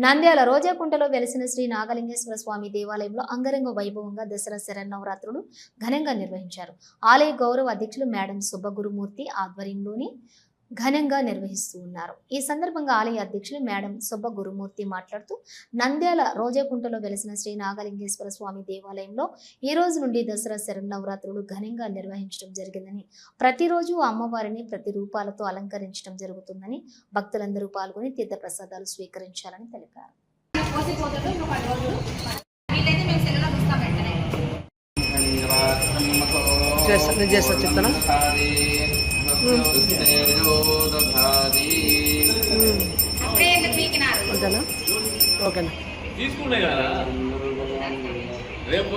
నంద్యాల రోజాకుంటలో వెలిసిన శ్రీ నాగలింగేశ్వర స్వామి దేవాలయంలో అంగరంగ వైభవంగా దసరా శరన్నవరాత్రులు ఘనంగా నిర్వహించారు. ఆలయ గౌరవ అధ్యక్షులు మేడం సుబ్బగురుమూర్తి ఆధ్వర్యంలోని ఘనంగా నిర్వహిస్తూ ఉన్నారు. ఈ సందర్భంగా ఆలయ అధ్యక్షులు మేడం సుబ్బ గురుమూర్తి మాట్లాడుతూ నంద్యాల రోజాకుంటలో వెలిసిన శ్రీ నాగలింగేశ్వర స్వామి దేవాలయంలో ఈ రోజు నుండి దసరా శరన్నవరాత్రులు ఘనంగా నిర్వహించడం జరిగిందని ప్రతిరోజు అమ్మవారిని ప్రతి రూపాలతో అలంకరించడం జరుగుతుందని భక్తులందరూ పాల్గొని తీర్థ ప్రసాదాలు స్వీకరించాలని తెలిపారు. చేస్తా నేను చేస్తా ఓకేనా. తీసుకునే కదా. రేపు.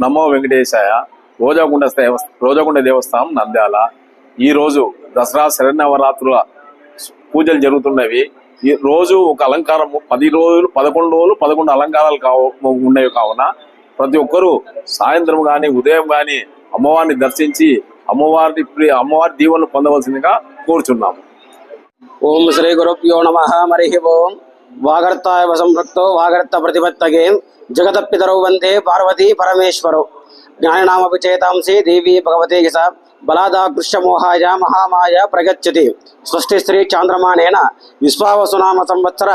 నమో వెంకటేశాయ రోజాకుండ దేవస్థ రోజాకుండ దేవస్థానం నంద్యాల. ఈ రోజు దసరా శరణవరాత్రుల పూజలు జరుగుతున్నవి. ఈ రోజు ఒక అలంకారం పది రోజులు పదకొండు రోజులు పదకొండు అలంకారాలు కావు ఉన్నవి కావున ప్రతి ఒక్కరూ సాయంత్రం కానీ ఉదయం కానీ అమ్మవారిని దర్శించి అమ్మవారిని అమ్మవారి దీవెనలు పొందవలసిందిగా కోరుచున్నాము. ఓం శ్రీ గురుభ్యో నమ. హరి ఓం. వాగర్తాయ సంపృక్తో వాగర్త ప్రతిపత్తగే. జగదప్పితరౌ వందే పార్వతీ పరమేశ్వరౌ. జ్ఞాననామపిచేతాంసి దేవి భగవతే యశ బలాదాకృష్యమోహాయ మహామాయ ప్రగచ్చతి స్వస్తి శ్రీ చాంద్రమానేన విశ్వావసునామ సంవత్సర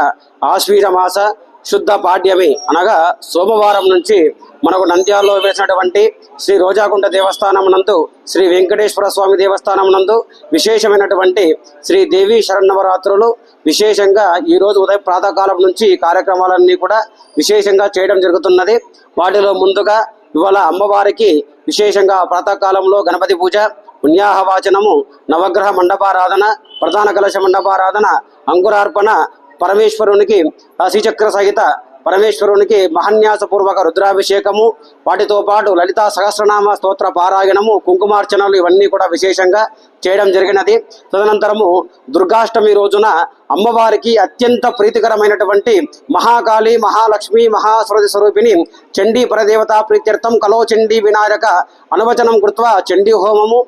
ఆశ్వీరమాస శుద్ధ పాడ్యమి అనగా సోమవారం నుంచి మనకు నంద్యాలలో వేసినటువంటి శ్రీ రోజాకుంట దేవస్థానం నందు శ్రీ వెంకటేశ్వర స్వామి దేవస్థానం నందు విశేషమైనటువంటి శ్రీ దేవి శరణవరాత్రులు విశేషంగా ఈరోజు ఉదయం ప్రాతకాలం నుంచి ఈ కార్యక్రమాలన్నీ కూడా విశేషంగా చేయడం జరుగుతున్నది. వాటిలో ముందుగా ఇవాళ అమ్మవారికి విశేషంగా ప్రాతకాలంలో గణపతి పూజ పుణ్యాహవాచనము నవగ్రహ మండపారాధన ప్రధాన కలశ మండపారాధన అంకురార్పణ పరమేశ్వరునికి శ్రీచక్ర సహిత పరమేశ్వరునికి మహన్యాసపూర్వక రుద్రాభిషేకము వాటితో పాటు లలితా సహస్రనామ స్తోత్ర పారాయణము కుంకుమార్చనలు ఇవన్నీ కూడా విశేషంగా చేయడం జరిగినది. తదనంతరము దుర్గాష్టమి రోజున అమ్మవారికి అత్యంత ప్రీతికరమైనటువంటి మహాకాళి మహాలక్ష్మి మహాసరస్వతి స్వరూపిణి చండీ పరదేవతా ప్రీత్యర్థం కలో చండీ వినాయక అనువచనం కృత్వా చండీ హోమము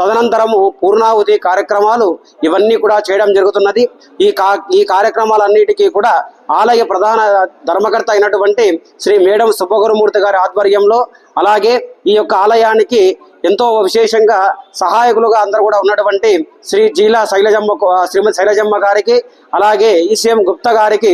తదనంతరము పూర్ణాహుతి కార్యక్రమాలు ఇవన్నీ కూడా చేయడం జరుగుతున్నది. ఈ కా ఈ కార్యక్రమాలన్నిటికీ కూడా ఆలయ ప్రధాన ధర్మకర్త అయినటువంటి శ్రీ మేడం సుబ్బగురుమూర్తి గారి ఆధ్వర్యంలో అలాగే ఈ యొక్క ఆలయానికి ఎంతో విశేషంగా సహాయకులుగా అందరూ కూడా ఉన్నటువంటి శ్రీ జీలా శైలజమ్మ శ్రీమతి శైలజమ్మ గారికి అలాగే ఈసీఎం గుప్తా గారికి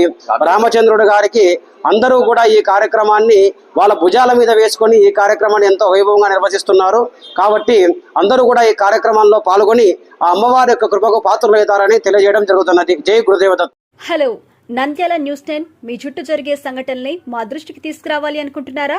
రామచంద్రుడు గారికి అందరూ కూడా ఈ కార్యక్రమాన్ని వాళ్ళ భుజాల మీద వేసుకొని ఈ కార్యక్రమాన్ని ఎంతో వైభవంగా నిర్వహిస్తున్నారు. కాబట్టి అందరూ కూడా ఈ కార్యక్రమంలో పాల్గొని ఆ అమ్మవారి యొక్క కృపకు పాత్రలు తెలియజేయడం జరుగుతున్నది. జై గురుదేవత హలో నంద్యాల న్యూస్ టెన్ మీ చుట్టూ జరిగే సంఘటనల్ని మా దృష్టికి తీసుకురావాలి అనుకుంటున్నారా?